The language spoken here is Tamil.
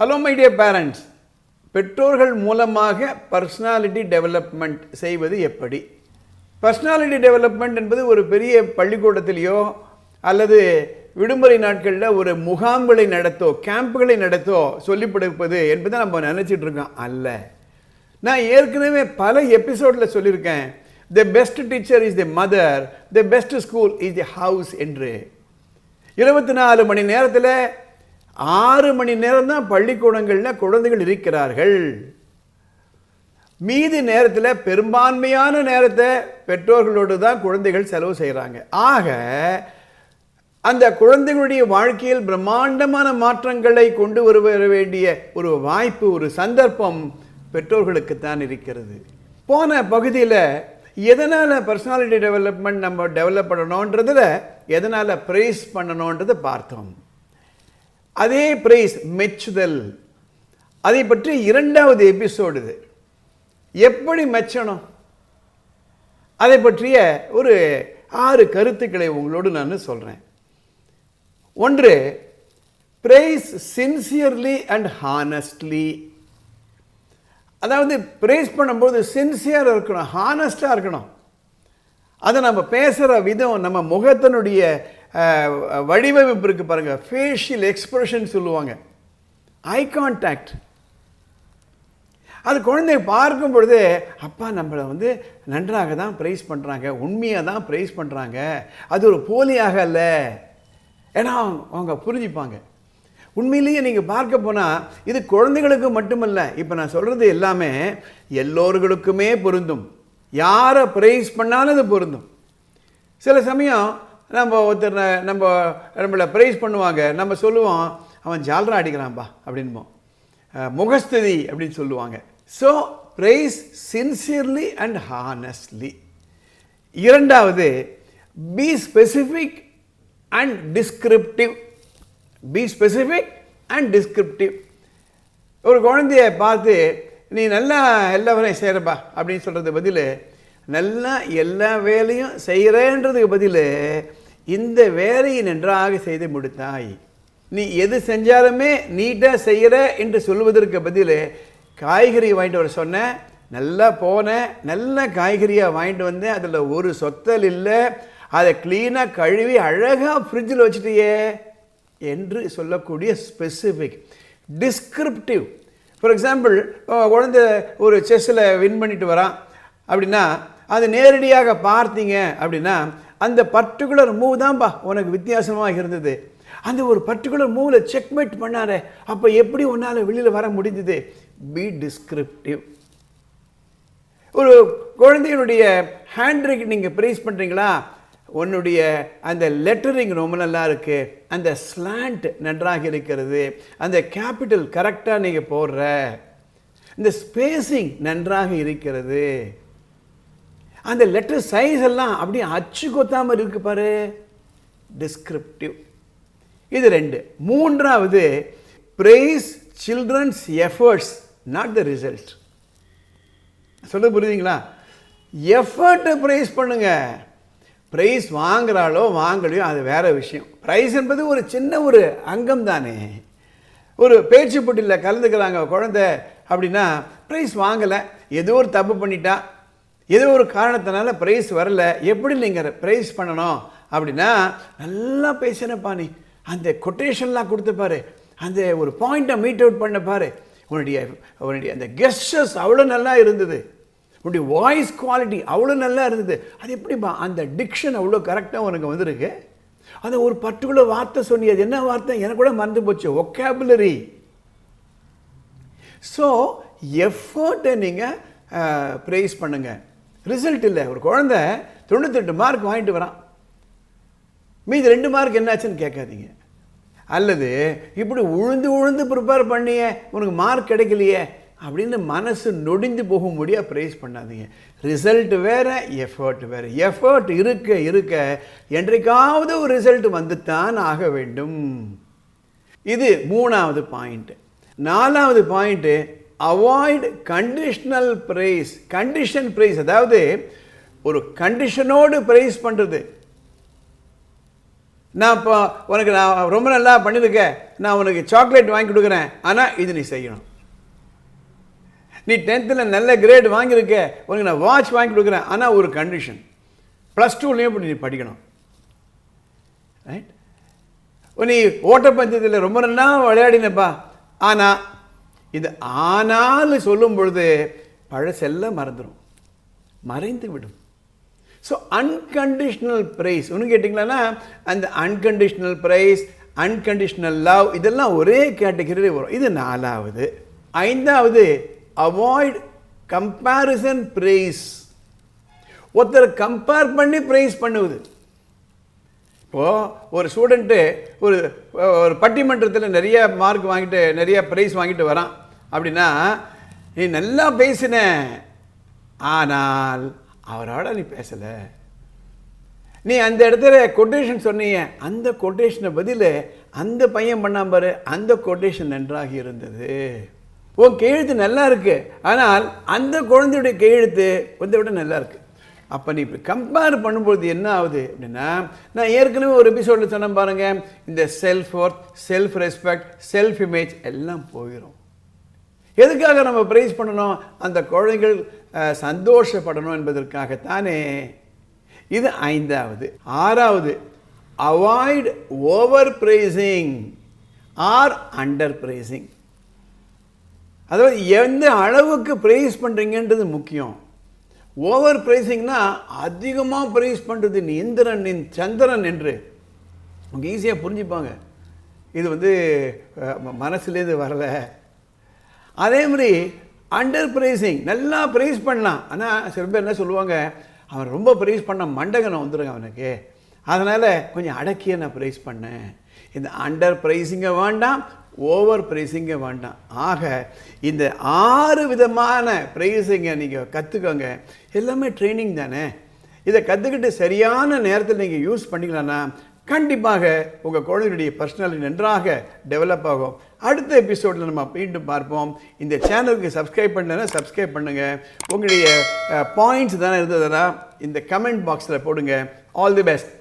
ஹலோ மை டியர் பேரண்ட்ஸ் பெற்றோர்கள் மூலமாக பர்சனாலிட்டி டெவலப்மெண்ட் செய்வது எப்படி? பர்சனாலிட்டி டெவலப்மெண்ட் என்பது ஒரு பெரிய பள்ளிக்கூடத்திலேயோ அல்லது விடுமுறை நாட்களில் ஒரு முகாம்களை நடத்தோ கேம்புகளை நடத்தோ சொல்லிக் கொடுப்பது என்பதை நம்ம நினச்சிட்டு இருக்கோம். அல்ல. நான் ஏற்கனவே பல எபிசோடில் சொல்லியிருக்கேன். The best teacher is the mother the best school is the house என்று. இருபத்தி நாலு மணி நேரத்தில் ஆறு மணி நேரம் தான் பள்ளிக்கூடங்களில் குழந்தைகள் இருக்கிறார்கள். மீதி நேரத்தில் பெரும்பான்மையான நேரத்தை பெற்றோர்களோடு தான் குழந்தைகள் செலவு செய்கிறாங்க ஆக அந்த குழந்தைகளுடைய வாழ்க்கையில் பிரம்மாண்டமான மாற்றங்களை கொண்டு வர வேண்டிய ஒரு வாய்ப்பு ஒரு சந்தர்ப்பம் பெற்றோர்களுக்குத்தான் இருக்கிறது. போன பகுதியில் எதனால் பர்சனாலிட்டி டெவலப்மெண்ட் நம்ம டெவலப் பண்ணணுன்றதில் எதனால் ப்ரைஸ் பண்ணணுன்றதை பார்த்தோம். அதே ப்ரைஸ் மெச்சுதல். அதை பற்றி இரண்டாவது எபிசோடு இது. எப்படி மெச்சணும்? அதை பற்றிய ஒரு ஆறு கருத்துக்களை உங்களோடு நான் சொல்கிறேன் ஒன்று ப்ரைஸ் சின்சியர்லி அண்ட் ஹானஸ்ட்லி அதாவது ப்ரைஸ் பண்ணும்போது சின்சியராக இருக்கணும் ஹானஸ்டாக இருக்கணும். அதை நம்ம பேசுகிற விதம் நம்ம முகத்தினுடைய வடிவமைப்பு இருக்குது பாருங்கள் ஃபேஷியல் எக்ஸ்ப்ரெஷன் சொல்லுவாங்க. ஐ கான்டாக்ட் அது குழந்தைய பார்க்கும் பொழுது அப்பா நம்மளை வந்து நன்றாக தான் ப்ரைஸ் பண்ணுறாங்க உண்மையாக தான் ப்ரைஸ் பண்ணுறாங்க அது ஒரு போலியாக அல்ல. ஏன்னா அவங்க புரிஞ்சுப்பாங்க. உண்மையிலேயே நீங்கள் பார்க்க போனால் இது குழந்தைகளுக்கு மட்டுமல்ல. இப்போ நான் சொல்கிறது எல்லாமே எல்லோர்களுக்குமே பொருந்தும். யாரை ப்ரைஸ் பண்ணாலும் அது பொருந்தும். சில சமயம் நம்ம ஒருத்தர் நம்ம நம்மளை ப்ரைஸ் பண்ணுவாங்க. நம்ம சொல்லுவோம் அவன் ஜால்ரா அடிக்கிறான்பா அப்படின்போம். முகஸ்துதி அப்படின்னு சொல்லுவாங்க. So praise sincerely and honestly இரண்டாவது be specific and descriptive be specific and descriptive ஒரு குழந்தைய பார்த்து நீ நல்லா எல்லா வேலையும் செய்கிறப்பா அப்படின்னு சொல்கிறது பதில் நல்லா எல்லா வேலையும் செய்கிறேன்றதுக்கு பதில் இந்த வேலையை நன்றாக செய்து முடித்தாய். நீ எது செஞ்சாலுமே நீட்டாக செய்கிற என்று சொல்வதற்கு பதில் காய்கறி வாங்கிட்டு வர சொன்னேன் நல்லா போனேன் நல்ல காய்கறியாக வாங்கிட்டு வந்தேன் அதில் ஒரு சொத்தல் இல்லை அதை க்ளீனாக கழுவி அழகாக ஃப்ரிட்ஜில் வச்சுட்டியே என்று சொல்லக்கூடிய ஸ்பெசிஃபிக் டிஸ்கிரிப்டிவ் ஃபார் எக்ஸாம்பிள் குழந்தை ஒரு செஸ்ஸில் வின் பண்ணிட்டு வரான். அப்படின்னா அது நேரடியாக பார்த்தீங்க அப்படின்னா அந்த பர்டிகுலர் மூவ் தான்ப்பா உனக்கு வித்தியாசமாக இருந்தது. அந்த ஒரு பர்டிகுலர் மூவில் செக்மேட் பண்ணாரே அப்போ எப்படி உன்னால் வெளியில் வர முடிஞ்சுது? பி டிஸ்கிரிப்டிவ் ஒரு குழந்தையினுடைய ஹேண்ட் ரைட்டிங் நீங்கள் ப்ரைஸ் பண்ணுறீங்களா உன்னுடைய அந்த லெட்டரிங் ரொம்ப நல்லா இருக்குது அந்த ஸ்லாண்ட் நன்றாக இருக்கிறது. அந்த கேபிட்டல் கரெக்டாக நீங்கள் போடுற. இந்த ஸ்பேசிங் நன்றாக இருக்கிறது. அந்த லெட்டர் சைஸ் எல்லாம் அப்படியே அச்சு கொத்தாமல் இருக்கு பாரு. டிஸ்கிரிப்டிவ் இது ரெண்டு. மூன்றாவது praise children's efforts not the result சொல்ல புரியுதுங்களா? எஃபர்ட்டை ப்ரைஸ் பண்ணுங்க. ப்ரைஸ் வாங்குறாளோ வாங்கலையோ அது வேற விஷயம். ப்ரைஸ் என்பது ஒரு சின்ன ஒரு அங்கம் தானே. ஒரு பேச்சு போட்டியில் கலந்துக்கிறாங்க குழந்தை அப்படின்னா ப்ரைஸ் வாங்கலை. ஏதோ ஒரு தப்பு பண்ணிட்டா ஏதோ ஒரு காரணத்தினால ப்ரைஸ் வரல. எப்படி நீங்கள் ப்ரைஸ் பண்ணணும்? அப்படின்னா நல்லா பேசினப்பா நீ. அந்த கொட்டேஷன்லாம் கொடுத்துப்பாரு அந்த ஒரு பாயிண்ட்டை மீட் அவுட் பண்ண பாரு. உன்னுடைய உன்னுடைய அந்த கெஸ்டர்ஸ் அவ்வளோ நல்லா இருந்தது. உன்னுடைய வாய்ஸ் குவாலிட்டி அவ்வளோ நல்லா இருந்தது. அது எப்படிப்பா? அந்த டிக்ஷன் அவ்வளோ கரெக்டாக உனக்கு வந்திருக்கு? அந்த ஒரு பர்டிகுலர் வார்த்தை சொன்னி அது என்ன வார்த்தை? எனக்கு கூட மறந்து போச்சு. ஒக்கேபுலரி ஸோ எஃபர்ட்டை நீங்கள் ப்ரைஸ் பண்ணுங்கள் ரிசல்ட் இல்லை. ஒரு குழந்தை தொண்ணூத்தெட்டு மார்க் வாங்கிட்டு வரான். மீது ரெண்டு மார்க் என்னாச்சுன்னு கேட்காதீங்க. அல்லது இப்படி உழுந்து உழுந்து ப்ரிப்பேர் பண்ணியே உனக்கு மார்க் கிடைக்கலையே அப்படின்னு மனசு நொடிந்து போக முடியா ப்ரைஸ் பண்ணாதீங்க. ரிசல்ட் வேறு எஃபர்ட் வேறு. எஃபர்ட் இருக்க இருக்க என்றைக்காவது ஒரு ரிசல்ட் வந்துத்தான் ஆக வேண்டும். இது மூணாவது பாயிண்ட்டு நாலாவது point avoid conditional praise condition praise அதாவது ஒரு கண்டிஷனோடு ப்ரைஸ் பண்ணுறது நான் இப்போ உனக்கு நான் ரொம்ப நல்லா பண்ணியிருக்கேன் நான் உனக்கு சாக்லேட் வாங்கி கொடுக்குறேன். ஆனால் இது நீ செய்யணும். நீ டென்த்தில் நல்ல கிரேட் வாங்கியிருக்க. உனக்கு நான் வாட்ச் வாங்கி கொடுக்குறேன். ஆனால் ஒரு கண்டிஷன் ப்ளஸ் டூலேயும் இப்படி நீ படிக்கணும். ரைட் நீ ஓட்டப்பந்தயத்தில் ரொம்ப நல்லா விளையாடினப்பா. ஆனால் இது ஆனால் சொல்லும் பொழுது பழசெல்லாம் மறந்துடும் மறைந்து விடும். ஸோ அன்கண்டிஷ்னல் ப்ரைஸ் ஒன்று கேட்டிங்களா அந்த அன்கண்டிஷ்னல் ப்ரைஸ் அன்கண்டிஷ்னல் லவ் இதெல்லாம் ஒரே கேட்டகரியில் வரும். இது நாலாவது. ஐந்தாவது அவாய்ட் கம்பேரிசன் ப்ரைஸ் ஒருத்தர் கம்பேர் பண்ணி ப்ரைஸ் பண்ணுவது. இப்போது ஒரு ஸ்டூடெண்ட்டு ஒரு ஒரு பட்டிமன்றத்தில் நிறைய மார்க் வாங்கிட்டு நிறைய ப்ரைஸ் வாங்கிட்டு வரான். அப்படின்னா நீ நல்லா பேசின ஆனால் அவரோட நீ பேசலை. நீ அந்த இடத்துல கொட்டேஷன் சொன்னீங்க அந்த கொட்டேஷனை பதில் அந்த பையன் பண்ணாம பாரு அந்த கொட்டேஷன் நன்றாக இருந்தது. உன் கையெழுத்து நல்லா இருக்கு ஆனால் அந்த குழந்தையுடைய கையெழுத்து கொஞ்சம் விட நல்லா இருக்கு. அப்போ நீ இப்படி கம்பேர் பண்ணும்போது என்ன ஆகுது அப்படின்னா நான் ஏற்கனவே ஒரு எபிசோடில் சொன்னேன் பாருங்கள் இந்த self worth self respect self image எல்லாம் போயிடும் எதுக்காக நம்ம ப்ரைஸ் பண்ணணும்? அந்த குழந்தைகள் சந்தோஷப்படணும் என்பதற்காகத்தானே. இது ஐந்தாவது. ஆறாவது avoid over praising or under praising அதாவது எந்த அளவுக்கு ப்ரைஸ் பண்ணுறீங்கன்றது முக்கியம். ஓவர் ப்ரைஸிங்னா அதிகமாக ப்ரைஸ் பண்ணுறது நீ இந்திரன் நின் சந்திரன் என்று. அவங்க ஈஸியாக புரிஞ்சுப்பாங்க. இது வந்து மனசுலேருந்து வரல. அதே மாதிரி அண்டர் ப்ரைஸிங் நல்லா ப்ரைஸ் பண்ணலாம். ஆனால் சில பேர் என்ன சொல்லுவாங்க அவன் ரொம்ப ப்ரைஸ் பண்ண மண்டகனை வந்துடுங்க அவனுக்கு. அதனால் கொஞ்சம் அடக்கிய நான் ப்ரைஸ் பண்ணேன். இந்த அண்டர் ப்ரைஸிங்கை வேண்டாம் ஓவர் ப்ரைஸிங்க வேண்டாம். ஆக இந்த ஆறு விதமான ப்ரைஸிங்கை நீங்கள் கற்றுக்கோங்க எல்லாமே ட்ரைனிங் தானே. இதை கற்றுக்கிட்டு சரியான நேரத்தில் நீங்கள் யூஸ் பண்ணிக்கலாம்னா கண்டிப்பாக உங்கள் குழந்தையுடைய பர்சனாலிட்டி நன்றாக டெவலப் ஆகும். அடுத்த எபிசோடில் நம்ம மீண்டும் பார்ப்போம். இந்த சேனலுக்கு சப்ஸ்கிரைப் பண்ணலைன்னா சப்ஸ்கிரைப் பண்ணுங்கள் உங்களுடைய பாயிண்ட்ஸ் தானே இருந்ததுன்னா இந்த கமெண்ட் பாக்ஸில் போடுங்க. All the best